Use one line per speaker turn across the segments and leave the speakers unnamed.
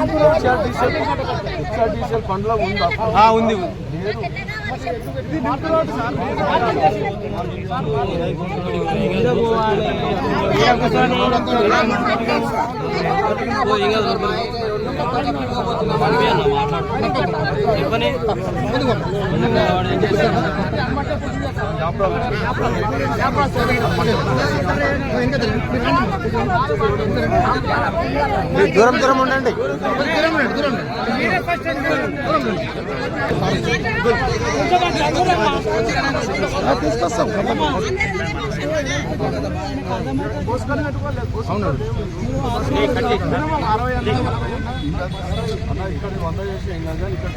Diesel extra ఉందా
ఉంది ఉంది. దూరం దూరం ఉండండి. తీసుకొస్తాం.
ఇక్కడ వంద చేసి ఏం కాదు ఇక్కడ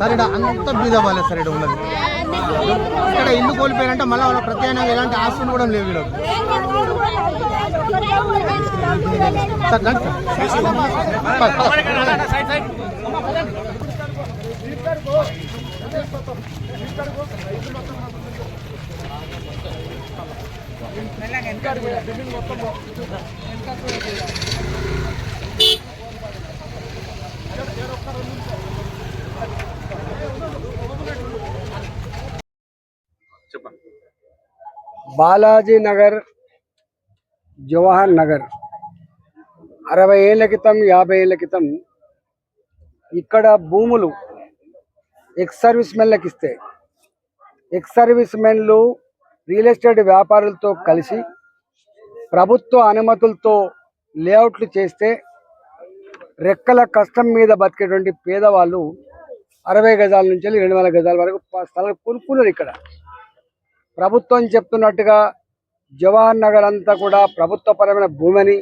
సరే అంత బీదవాలే వాళ్ళే ఉన్నది. ఇక్కడ ఇల్లు కోల్పోయారంటే మళ్ళీ వాళ్ళ ప్రత్యామ్నాయం ఎలాంటి ఆస్తులు కూడా లేవు వీళ్ళకి సార్ రండి సార్. పద, పద.
బాలాజీ నగర్ జవహర్ నగర్ అరవై ఏళ్ళ క్రితం యాభై ఏళ్ళ క్రితం ఇక్కడ భూములు ఎక్స్ సర్వీస్ మెన్లకు ఇస్తే ఎక్స్ సర్వీస్ మెన్లు రియల్ ఎస్టేట్ వ్యాపారులతో కలిసి ప్రభుత్వ అనుమతులతో లేఅవుట్లు చేస్తే రెక్కల కష్టం మీద బతికేటువంటి పేదవాళ్ళు అరవై గజాల నుంచి రెండు వేల గజాల వరకు స్థలం స్థలాలు కొనుక్కున్నారు ఇక్కడ. ప్రభుత్వం చెప్తున్నట్టుగా జవహర్ నగర్ అంతా కూడా ప్రభుత్వపరమైన భూమిని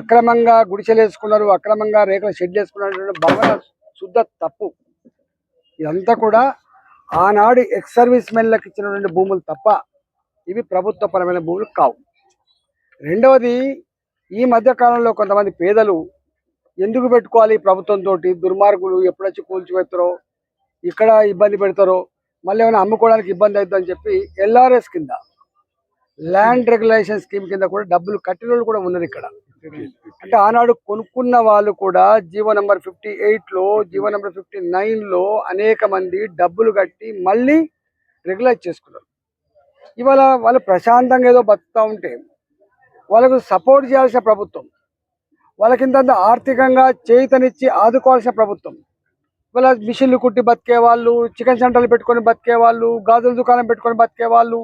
అక్రమంగా గుడిసెలేసుకున్నారు అక్రమంగా రేకుల షెడ్ వేసుకున్నటువంటి భవన శుద్ధ తప్పు. ఇదంతా కూడా ఆనాడు ఎక్స్ సర్వీస్ మెన్లకు ఇచ్చినటువంటి భూములు తప్ప ఇవి ప్రభుత్వపరమైన భూములు కావు. రెండవది ఈ మధ్యకాలంలో కొంతమంది పేదలు ఎందుకు పెట్టుకోవాలి ప్రభుత్వంతో దుర్మార్గులు ఎప్పుడొచ్చి కూల్చిపెడతారో ఇక్కడ ఇబ్బంది పెడతారో? మళ్ళీ ఏమైనా అమ్ముకోవడానికి ఇబ్బంది అవుతుందని చెప్పి ఎల్ఆర్ఎస్ కింద ల్యాండ్ రెగ్యులేషన్ స్కీమ్ కింద కూడా డబ్బులు కట్టిన వాళ్ళు కూడా ఉన్నారు ఇక్కడ. అంటే ఆనాడు కొనుక్కున్న వాళ్ళు కూడా జీవో నెంబర్ ఫిఫ్టీ ఎయిట్లో జీవో నెంబర్ ఫిఫ్టీ నైన్లో అనేక మంది డబ్బులు కట్టి మళ్ళీ రెగ్యులైజ్ చేసుకున్నారు. ఇవాళ వాళ్ళు ప్రశాంతంగా ఏదో బతుకుతూ ఉంటే వాళ్ళకు సపోర్ట్ చేయాల్సిన ప్రభుత్వం. వాళ్ళకింత ఆర్థికంగా చేతనిచ్చి ఆదుకోవాల్సిన ప్రభుత్వం. వాళ్ళ మిషన్లు కుట్టి బతికే వాళ్ళు చికెన్ సెంటర్లు పెట్టుకొని బతికే వాళ్ళు గాజుల దుకాణం పెట్టుకొని బతికే వాళ్ళు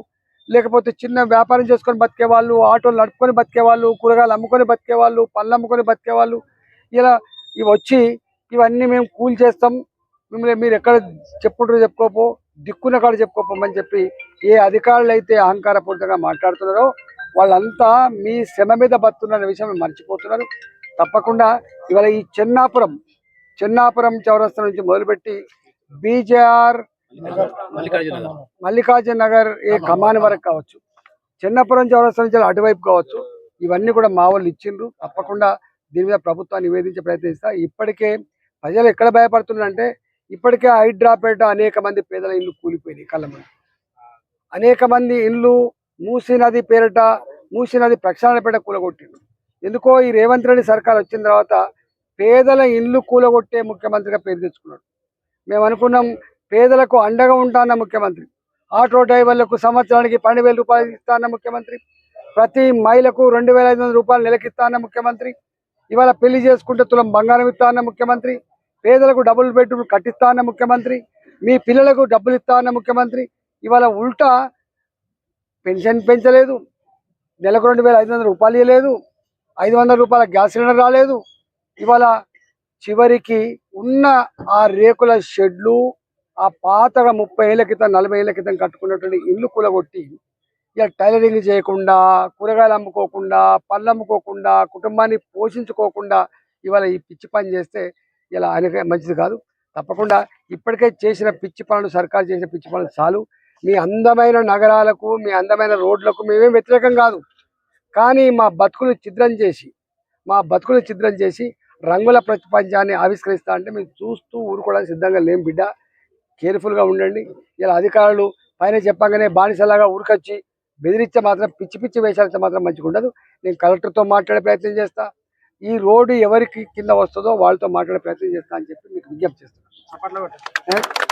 లేకపోతే చిన్న వ్యాపారం చేసుకొని బతికే వాళ్ళు ఆటోలు నడుపుకొని బతికే వాళ్ళు కూరగాయలు అమ్ముకొని బతికే వాళ్ళు పళ్ళు అమ్ముకొని బతికే వాళ్ళు ఇలా ఇవి వచ్చి ఇవన్నీ మేము కూల్ చేస్తాం. మిమ్మల్ని మీరు ఎక్కడ చెప్పుకుంటారో చెప్పుకోపో దిక్కున కాడ చెప్పుకోపోమని చెప్పి ఏ అధికారులు అయితే అహంకారపూరితంగా మాట్లాడుతున్నారో వాళ్ళంతా మీ శ్రమ మీద బతున్న విషయం మర్చిపోతున్నారు. తప్పకుండా ఇవాళ ఈ చెన్నాపురం చెన్నాపురం చౌరస్తా నుంచి మొదలుపెట్టి బీజేఆర్ మల్లికార్జున నగర్ ఏ కమాన్ వరకు కావచ్చు చెన్నపురం చౌరస్తా నుంచి అటువైపు కావచ్చు ఇవన్నీ కూడా మా వాళ్ళు ఇచ్చిండ్రు. తప్పకుండా దీని మీద ప్రభుత్వాన్ని నివేదించే ప్రయత్నిస్తా ఇప్పటికే ప్రజలు ఎక్కడ భయపడుతున్నారంటే ఇప్పటికే హైడ్రాపేట అనేక మంది పేదల ఇల్లు కూలిపోయినాయి కళ్ళ అనేక మంది ఇల్లు మూసీ నది పేరిట మూసీ నది ప్రక్షాళన పేట కూలగొట్టిండు. ఎందుకో ఈ రేవంత్ రెడ్డి సర్కార్ వచ్చిన తర్వాత పేదల ఇండ్లు కూలగొట్టే ముఖ్యమంత్రిగా పేరు తెచ్చుకున్నాడు. మేము అనుకున్నాం పేదలకు అండగా ఉంటాన్న ముఖ్యమంత్రి ఆటో డ్రైవర్లకు సంవత్సరానికి పన్నెండు వేల రూపాయలు ఇస్తాన్న ముఖ్యమంత్రి ప్రతి మహిళకు రెండు వేల ఐదు వందల రూపాయలు నెలకిస్తాన్న ముఖ్యమంత్రి ఇవాళ పెళ్ళి చేసుకుంటే తులం బంగారం ఇస్తానన్న ముఖ్యమంత్రి పేదలకు డబుల్ బెడ్రూమ్ కట్టిస్తా అన్న ముఖ్యమంత్రి మీ పిల్లలకు డబ్బులు ఇస్తా అన్న ముఖ్యమంత్రి ఇవాళ ఉల్టా పెన్షన్ పెంచలేదు. నెలకు రెండు వేల ఐదు వందల రూపాయలు ఇవ్వలేదు ఐదు వందల రూపాయల గ్యాస్ సిలిండర్ రాలేదు. ఇవాళ చివరికి ఉన్న ఆ రేకుల షెడ్లు ఆ పాతగా ముప్పై ఏళ్ళ క్రితం నలభై ఏళ్ళ క్రితం కట్టుకున్నటువంటి ఇల్లు కూలగొట్టి ఇక టైలరింగ్ చేయకుండా కూరగాయలు అమ్ముకోకుండా పళ్ళు అమ్ముకోకుండా కుటుంబాన్ని పోషించుకోకుండా ఇవాళ ఈ పిచ్చి పని చేస్తే ఇలా ఆయనకే మంచిది కాదు. తప్పకుండా ఇప్పటికే చేసిన పిచ్చి పనులు సర్కారు చేసిన పిచ్చి పనులు చాలు. మీ అందమైన నగరాలకు మీ అందమైన రోడ్లకు మేమేం వ్యతిరేకం కాదు. కానీ మా బతుకులు ఛిద్రం చేసి మా బతుకులు ఛిద్రం చేసి రంగుల ప్రపంచాన్ని ఆవిష్కరిస్తా అంటే మేము చూస్తూ ఊరుకోవడానికి సిద్ధంగా లేం బిడ్డ. కేర్ఫుల్గా ఉండండి. ఇలా అధికారులు పైన చెప్పగానే బానిసలాగా ఉరికొచ్చి బెదిరిస్తే మాత్రం పిచ్చి పిచ్చి వేషాలతో మాత్రం మంచిగా ఉండదు. నేను కలెక్టర్తో మాట్లాడే ప్రయత్నం చేస్తా. ఈ రోడ్డు ఎవరికి కింద వస్తుందో వాళ్ళతో మాట్లాడే ప్రయత్నం చేస్తా అని చెప్పి మీకు విజ్ఞప్తి చేస్తాను